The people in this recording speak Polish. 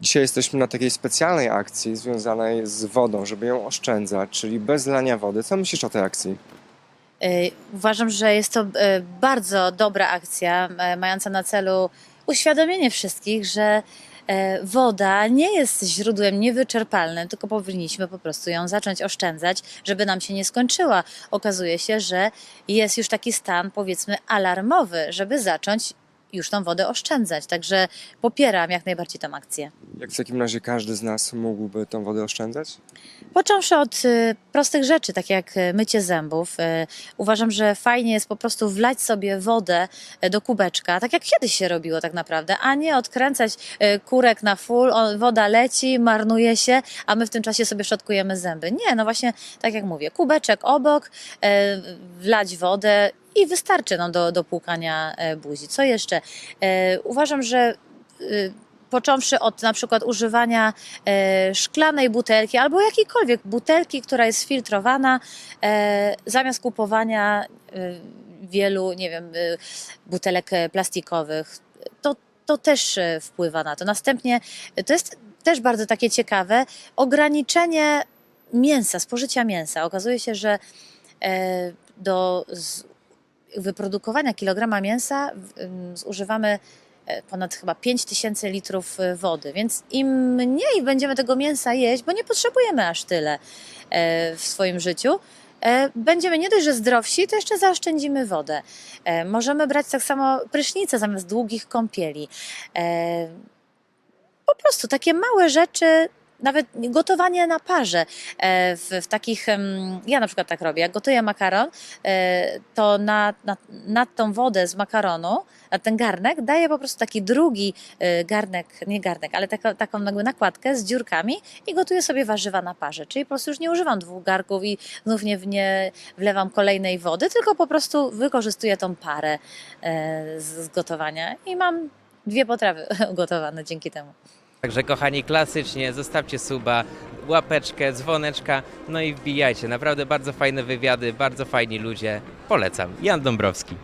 Dzisiaj jesteśmy na takiej specjalnej akcji związanej z wodą, żeby ją oszczędzać, czyli bez lania wody. Co myślisz o tej akcji? E, Uważam, że jest to e, bardzo dobra akcja, e, mająca na celu uświadomienie wszystkich, że woda nie jest źródłem niewyczerpalnym, tylko powinniśmy po prostu ją zacząć oszczędzać, żeby nam się nie skończyła. Okazuje się, że jest już taki stan, powiedzmy, alarmowy, żeby zacząć już tą wodę oszczędzać. Także popieram jak najbardziej tę akcję. Jak w takim razie każdy z nas mógłby tą wodę oszczędzać? Począwszy od y, prostych rzeczy, tak jak y, mycie zębów, y, uważam, że fajnie jest po prostu wlać sobie wodę do kubeczka, tak jak kiedyś się robiło tak naprawdę, a nie odkręcać kurek na full, woda leci, marnuje się, a my w tym czasie sobie szczotkujemy zęby. Nie, no właśnie tak jak mówię, kubeczek obok, wlać wodę i wystarczy nam do, do płukania y, buzi. Co jeszcze? Y, Uważam, że y, począwszy od na przykład używania e, szklanej butelki albo jakiejkolwiek butelki, która jest filtrowana, e, zamiast kupowania e, wielu, nie wiem, e, butelek e, plastikowych. To, to też e, wpływa na to. Następnie e, to jest też bardzo takie ciekawe ograniczenie mięsa, spożycia mięsa. Okazuje się, że e, do wyprodukowania kilograma mięsa zużywamy e, ponad chyba 5 tysięcy litrów e, wody, więc im mniej będziemy tego mięsa jeść, bo nie potrzebujemy aż tyle e, w swoim życiu, będziemy nie dość, że zdrowsi, to jeszcze zaoszczędzimy wodę. Możemy brać tak samo prysznice zamiast długich kąpieli. Po prostu takie małe rzeczy, nawet gotowanie na parze. E, W, w takich, ja na przykład tak robię, jak gotuję makaron, e, to na, na, na tą wodę z makaronu, na ten garnek daję po prostu taki drugi e, garnek, nie garnek, ale taką, taką jakby nakładkę z dziurkami i gotuję sobie warzywa na parze. Czyli po prostu już nie używam dwóch garków i znów nie, nie wlewam kolejnej wody, tylko po prostu wykorzystuję tą parę z, z gotowania i mam dwie potrawy ugotowane dzięki temu. Także kochani, klasycznie zostawcie suba, łapeczkę, dzwoneczka, no i wbijajcie. Naprawdę bardzo fajne wywiady, bardzo fajni ludzie. Polecam. Jan Dąbrowski.